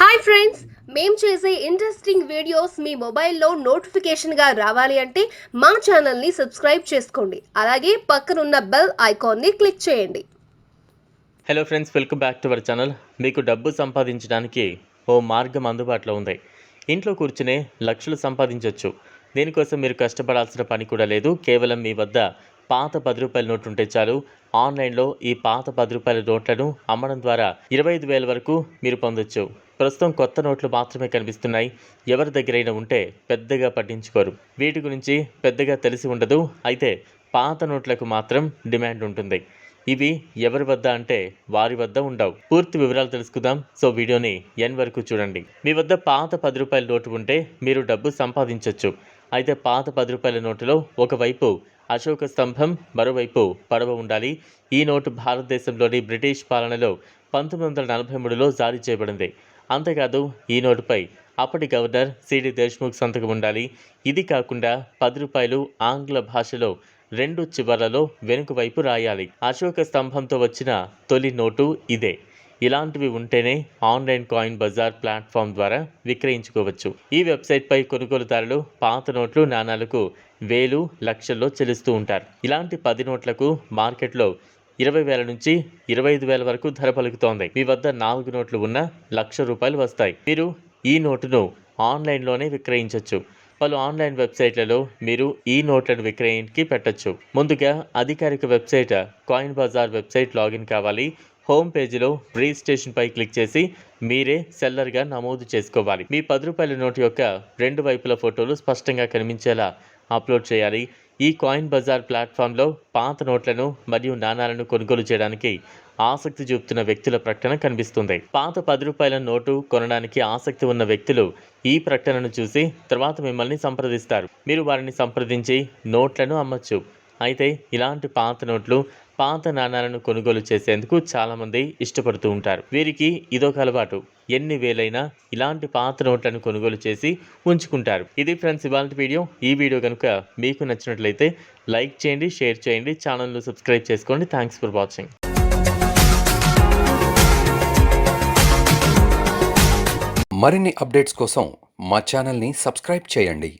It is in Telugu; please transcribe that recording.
హాయ్ ఫ్రెండ్స్ మేము చేసే ఇంట్రెస్టింగ్ వీడియోస్ మీ మొబైల్లో నోటిఫికేషన్గా రావాలి అంటే మా ఛానల్ని సబ్స్క్రైబ్ చేసుకోండి. అలాగే పక్కనున్న బెల్ ఐకాన్ని క్లిక్ చేయండి. Hello friends welcome back to our channel మీకు డబ్బు సంపాదించడానికి ఓ మార్గం అందుబాటులో ఉంది. ఇంట్లో కూర్చునే లక్షలు సంపాదించవచ్చు దీనికోసం మీరు కష్టపడాల్సిన పని కూడా లేదు. కేవలం మీ వద్ద పాత పది రూపాయల నోటు ఉంటే చాలు. ఆన్లైన్లో ఈ పాత పది రూపాయల నోట్లను అమ్మడం ద్వారా ఇరవై ఐదు వేల వరకు మీరు పొందొచ్చు. ప్రస్తుతం కొత్త నోట్లు మాత్రమే కనిపిస్తున్నాయి. ఎవరి దగ్గరైనా ఉంటే పెద్దగా పట్టించుకోరు. వీటి గురించి పెద్దగా తెలిసి ఉండదు. అయితే పాత నోట్లకు మాత్రం డిమాండ్ ఉంటుంది. ఇవి ఎవరి వద్ద అంటే వారి వద్ద ఉండవు. పూర్తి వివరాలు తెలుసుకుందాం. సో వీడియోని ఎన్ వరకు చూడండి. మీ వద్ద పాత పది రూపాయల నోటు ఉంటే మీరు డబ్బు సంపాదించవచ్చు అయితే పాత పది రూపాయల నోటులో ఒకవైపు అశోక స్తంభం మరోవైపు పడవ ఉండాలి. ఈ నోటు భారతదేశంలోని బ్రిటిష్ పాలనలో పంతొమ్మిది వందల నలభై మూడులో జారీ చేయబడింది. అంతేకాదు ఈ నోటుపై అప్పటి గవర్నర్ సిడి దేశ్ముఖ్ సంతకం ఉండాలి. ఇది కాకుండా పది రూపాయలు ఆంగ్ల భాషలో రెండు చివరలలో వెనుక వైపు రాయాలి. అశోక స్తంభంతో వచ్చిన తొలి నోటు ఇదే. ఇలాంటివి ఉంటేనే ఆన్లైన్ కాయిన్ బజార్ ప్లాట్ఫామ్ ద్వారా విక్రయించుకోవచ్చు. ఈ వెబ్సైట్పై కొనుగోలుదారులు పాత నోట్లు నాణాలకు వేలు లక్షల్లో చెల్లిస్తూ ఉంటారు. ఇలాంటి పది నోట్లకు మార్కెట్లో ఇరవై వేల నుంచి ఇరవై ఐదు వేల వరకు ధర పలుకుతోంది. మీ వద్ద నాలుగు నోట్లు ఉన్న లక్ష రూపాయలు వస్తాయి. మీరు ఈ నోటును ఆన్లైన్లోనే విక్రయించవచ్చు పలు ఆన్లైన్ వెబ్సైట్లలో మీరు ఈ నోట్లను విక్రయానికి పెట్టొచ్చు. ముందుగా అధికారిక website Coin Bazaar website login కావాలి. హోమ్ పేజీలో రిజిస్ట్రేషన్ పై క్లిక్ చేసి మీరే సెల్లర్గా నమోదు చేసుకోవాలి. మీ పది రూపాయల నోటు యొక్క రెండు వైపుల ఫోటోలు స్పష్టంగా కనిపించేలా అప్లోడ్ చేయాలి. ఈ కాయిన్ బజార్ ప్లాట్ఫామ్లో పాత నోట్లను మరియు నాణాలను కొనుగోలు చేయడానికి ఆసక్తి చూపుతున్న వ్యక్తుల ప్రకటన కనిపిస్తుంది. పాత పది రూపాయల నోటు కొనడానికి ఆసక్తి ఉన్న వ్యక్తులు ఈ ప్రకటనను చూసి తర్వాత మిమ్మల్ని సంప్రదిస్తారు. మీరు వారిని సంప్రదించి నోట్లను అమ్మచ్చు. అయితే ఇలాంటి పాత నోట్లు పాత నాణాలను కొనుగోలు చేసేందుకు చాలామంది ఇష్టపడుతూ ఉంటారు. వీరికి ఇదొక అలవాటు. ఎన్ని వేలైనా ఇలాంటి పాత నోట్లను కొనుగోలు చేసి ఉంచుకుంటారు. ఇది ఫ్రెండ్స్ ఇవాళ వీడియో. ఈ వీడియో కనుక మీకు నచ్చినట్లయితే లైక్ చేయండి షేర్ చేయండి ఛానల్ను సబ్స్క్రైబ్ చేసుకోండి. థ్యాంక్స్ ఫర్ వాచింగ్ మరిన్ని అప్డేట్స్ కోసం మా ఛానల్ని సబ్స్క్రైబ్ చేయండి.